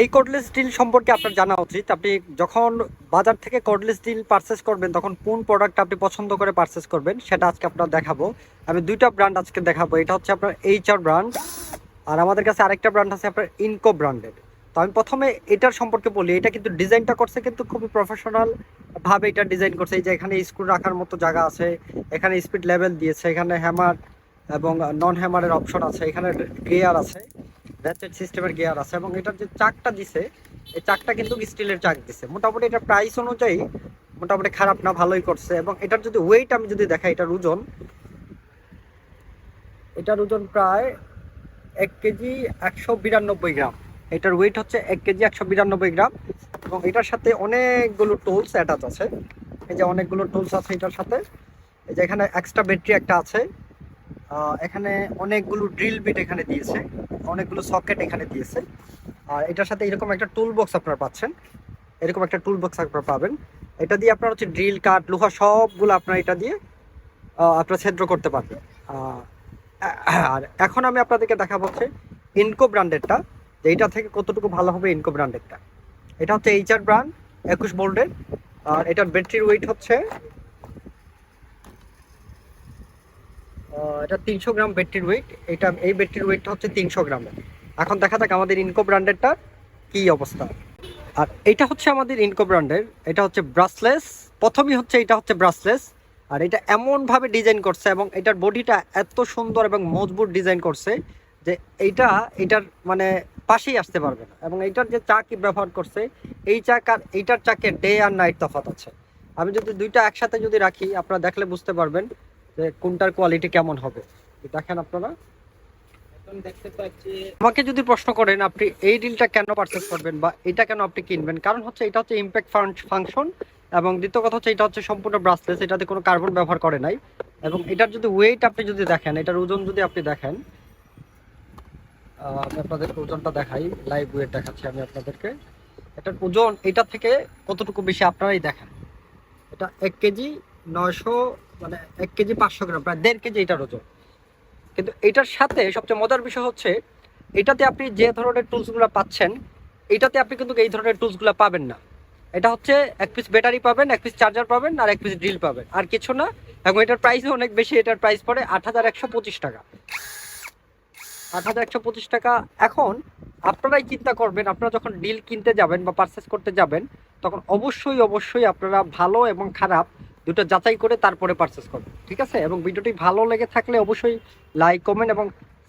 এই কোডলেস স্টিল সম্পর্কে আপনার জানা উচিত। আপনি যখন বাজার থেকে কোডলেস স্টিল পারচেস করবেন, তখন কোন প্রোডাক্ট আপনি পছন্দ করে পারচেস করবেন, সেটা আজকে আপনার দেখাবো। আমি দুইটা ব্র্যান্ড আজকে দেখাবো। এটা হচ্ছে আপনার এইচআর ব্র্যান্ড আর আমাদের কাছে আরেকটা ব্র্যান্ড আছে আপনার ইনকো ব্র্যান্ডের তো আমি প্রথমে এটার সম্পর্কে বলি, এটা কিন্তু ডিজাইনটা করছে কিন্তু খুবই প্রফেশনাল ভাবে এটা ডিজাইন করছে। এই যে এখানে স্ক্রু রাখার মতো জায়গা আছে, এখানে স্পিড লেভেল দিয়েছে, এখানে হ্যামার এবং নন হ্যামারের অপশন আছে, এখানে গিয়ার আছে। র্যাচেট সিস্টেমের গিয়ার আছে এবং এটার যে চাকটা দিছে, এই চাকটা কিন্তু স্টিলের চাক দিছে। মোটামুটি এটা প্রাইস অনুযায়ী মোটামুটি খারাপ না, ভালোই করছে এবং এটার যদি ওয়েট আমি যদি দেখাই, এটার ওজন এটার ওজন প্রায় এক কেজি একশো বিরানব্বই গ্রাম। এটার ওয়েট হচ্ছে এক কেজি একশো বিরানব্বই গ্রাম এবং এটার সাথে অনেকগুলো টুলস অ্যাটাচ আছে। এই যে অনেকগুলো টুলস আছে এটার সাথে। এই যে এখানে এক্সট্রা ব্যাটারি একটা আছে। এখানে অনেকগুলো ড্রিল বিট এখানে দিয়েছে, অনেকগুলো সকেট এখানে দিয়েছে। আর এটার সাথে এরকম একটা টুল বক্স আপনারা পাচ্ছেন। এরকম একটা টুল বক্স আপনারা পাবেন। এটা দিয়ে আপনার হচ্ছে ড্রিল কাট লোহা সবগুলো আপনার এটা দিয়ে আপনারা ছিদ্র করতে পারবেন। আর এখন আমি আপনাদেরকে দেখাবো হচ্ছে ইনকো ব্র্যান্ডেরটা এইটা থেকে কতটুকু ভালো হবে ইনকো ব্র্যান্ডেরটা এটা হচ্ছে এইচআর ব্র্যান্ড একুশ বোল্ডের আর এটার ব্যাটারির ওয়েট হচ্ছে এটা তিনশো গ্রাম ব্যাটারির ওয়েট এটা এই ব্যাটারির ওয়েটটা হচ্ছে তিনশো গ্রামের এখন দেখা যাক আমাদের ইনকো ব্র্যান্ডেরটা কি অবস্থা। আর এটা হচ্ছে আমাদের ইনকো ব্র্যান্ডের এটা হচ্ছে ব্রাসলেস প্রথমেই হচ্ছে এটা হচ্ছে ব্রাসলেস আর এটা এমনভাবে ডিজাইন করছে এবং এটার বডিটা এত সুন্দর এবং মজবুত ডিজাইন করছে যে এইটা, এটার মানে পাশেই আসতে পারবে না। এবং এইটার যে চাকি ব্যবহার করছে, এই চাক আর এইটার চাকে ডে আর নাইট তফাৎ আছে। আমি যদি দুইটা একসাথে যদি রাখি, আপনারা দেখলে বুঝতে পারবেন যে কোনটার কোয়ালিটি কেমন হবে? দেখেন আপনারা। আমাকে যদি প্রশ্ন করেন আপনি এই ডিলটা কেন পারচেস করবেন বা এটা কেন আপনি কিনবেন? কারণ হচ্ছে এটা হচ্ছে ইম্প্যাক্ট ফাংশন এবং দ্বিতীয় কথা হচ্ছে এটা হচ্ছে সম্পূর্ণ ব্রাসলেস এটাতে কোনো কার্বন ব্যবহার করে নাই। এবং এটার যদি ওয়েট আপনি যদি দেখেন এটার ওজন যদি আপনি দেখেন আমি আপনাদেরকে ওজনটা দেখাই লাইভ ওয়েট দেখাচ্ছি আমি আপনাদেরকে। এটার ওজন এটা থেকে কতটুকু বেশি আপনারাই দেখেন। এটা এক কেজি নয়শো মানে এক কেজি পাঁচশো গ্রাম, প্রায় দেড় কেজি এটার ওজন। কিন্তু এটার সাথে সবচেয়ে মজার বিষয় হচ্ছে, এটাতে আপনি যে ধরনের টুলসগুলো পাচ্ছেন, এটাতে আপনি কিন্তু এই ধরনের টুলসগুলো পাবেন না। এটা হচ্ছে এক পিস ব্যাটারি পাবেন, এক পিস চার্জার পাবেন, আর এক পিস ড্রিল পাবেন। আর কিছু না, এবং এটার প্রাইসও অনেক বেশি, এটার প্রাইস পড়ে আট হাজার একশো পঁচিশ টাকা। আট হাজার একশো পঁচিশ টাকা। এখন আপনারাই চিন্তা করবেন, আপনারা যখন ডিল কিনতে যাবেন বা পারচেস করতে যাবেন, তখন অবশ্যই অবশ্যই আপনারা ভালো এবং খারাপ দুটো যাচাই করে তারপরে পারচেস করবেন, ঠিক আছে? এবং ভিডিওটি ভালো লেগে থাকলে অবশ্যই লাইক কমেন্ট এবং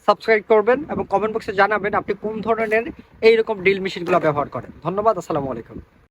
সাবস্ক্রাইব করবেন এবং কমেন্ট বক্সে জানাবেন আপনি কোন ধরনের এইরকম ডিল মেশিনগুলো ব্যবহার করেন। ধন্যবাদ, আসসালামু আলাইকুম।